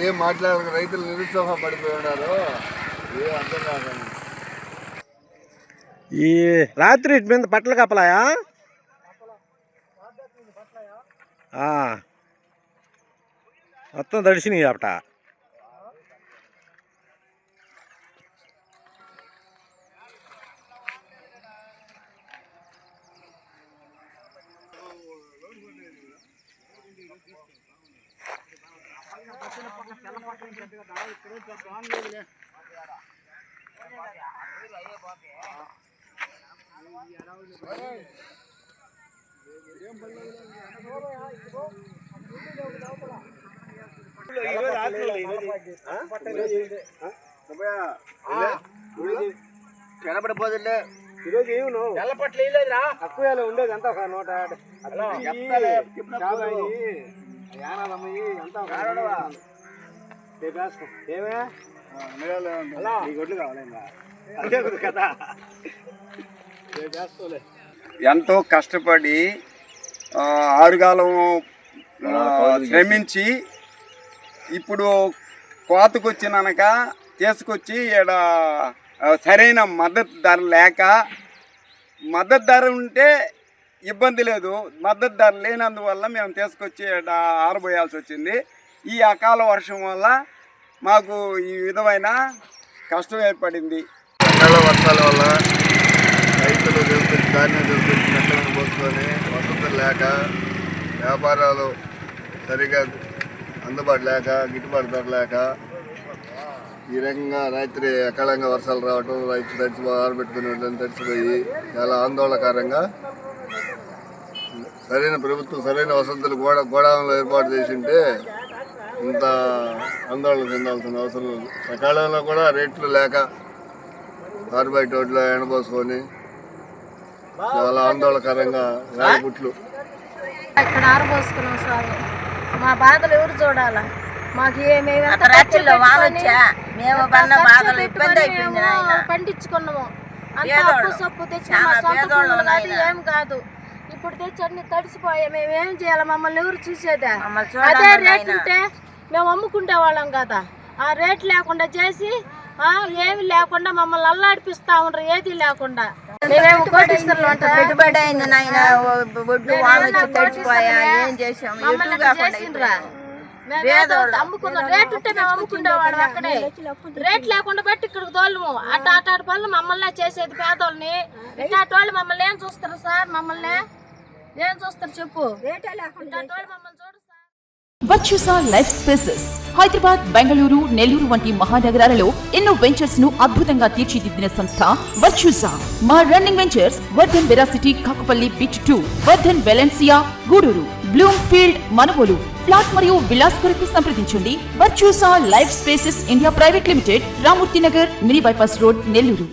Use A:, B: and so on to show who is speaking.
A: ఏం మాట్లాడక రైతులు నిరుత్సాహ పడిపోయినారు ఏ అర్థం
B: ఈ రాత్రి ఇటు మీద బట్టలు కప్పలాయా? మొత్తం తడిసినాయి అప్పట
A: இருபது ஆத்துல கிளம்பட போதில்லை
B: ఈరోజు ఏమి నువ్వు?
C: వేయలేదురా
B: తక్కువ ఉండేది ఎంత ఒక నూట. యానాదమ్మయ్యి ఎంత ఒక రేపు వేసుకో. ఏమే? నీ గొడ్లు కావాలి ఇంకా. అదే కదా కదా. రేపు వేసుకోలే.
D: ఎంతో కష్టపడి ఆ, ఆరుగాలం శ్రమించి ఇప్పుడు కోతకొచ్చినాక తీసుకొచ్చి ఈడ ఆ, సరైన మద్దతు ధర లేక మద్దతు ధర ఉంటే ఇబ్బంది లేదు. మద్దతు ధర లేనందువల్ల మేము తీసుకొచ్చి ఆరబోయాల్సి వచ్చింది. ఈ అకాల వర్షం వల్ల మాకు ఈ విధమైన కష్టం ఏర్పడింది.
A: అకాల వర్షాల వల్ల రైతులు దొరికించి ధాన్యం దొరికించి మెత్తలను పోసుకొని వసతులు లేక వ్యాపారాలు సరిగా అందుబాటు లేక గిట్టుబాటు ధర లేక ఈ రకంగా రాత్రి అకాలంగా వర్షాలు రావటం రైతు తడిచి ఆరబెట్టుకుని ఉండడం తడిచిపోయి చాలా ఆందోళనకరంగా సరైన ప్రభుత్వం సరైన వసతులు గోడ గోడౌన్లు ఏర్పాటు చేసింటే ఇంత ఆందోళన చెందాల్సిన అవసరం లేదు. సకాలంలో కూడా రేట్లు లేక కార్బైట్ రోడ్లో ఎండబోసుకొని చాలా ఆందోళనకరంగా రాయపుట్లు
E: ఇక్కడ ఆరబోసుకున్నాం స్వామి. మా బాధలు ఎవరు చూడాలా? మాకు
F: మేము బాధలు ఇబ్బంది అయిపోయింది నాయన.
E: పండించుకున్నాము. అంత. అప్పు సప్పు
F: నాయన.
E: ఏం కాదు. ఇప్పుడు తెచ్చి అన్ని తడిసిపోయా మేము ఏం చేయాలి? మమ్మల్ని ఎవరు చూసేదా? అదే రేట్. ఉంటే మేము అమ్ముకుంటే వాళ్ళం కదా. ఆ రేట్ లేకుండా చేసి ఆ ఏమి లేకుండా మమ్మల్ని అల్లాడిపిస్తా ఉండరు ఏది లేకుండా. మేమేమో కోటీశ్వరులు అంటారా?
F: పెట్టుబడి అయింది నాయన. ఒడ్లు తడిచిపోయా ఏం చేసాం?
E: చేసిండ్రా. అమ్ముకున్నాం రేట్ ఉంటే మేము అమ్ముకుండేవాళ్ళం అక్కడే. రేట్ లేకుండా బట్టి ఇక్కడికి తోలము. అట్ట అట్టాటి పనులు మమ్మల్ని చేసేది పేదోళ్ళని. ఇట్లాంటి వాళ్ళు మమ్మల్ని ఏం చూస్తారు సార్ మమ్మల్ని? ఏం చూస్తారు చెప్పు. ఇట్లాంటి వాళ్ళు మమ్మల్ని చూడు sir.
G: Virtusa life spaces. Hyderabad Bengaluru Nellore వంటి మహానగరాలలో ఎన్నో వెంచర్స్ను అద్భుతంగా తీర్చిదిద్దిన సంస్థ వర్చుసా మా running ventures Vardhan veracity Kakapalli bit two Vardhan Valencia Gudur Bloomfield Manugolu. Plot మరియు విలాస్ కొరకు సంప్రదించండి. Virtusa life spaces India private limited Ramurthy Nagar mini bypass road Nellore.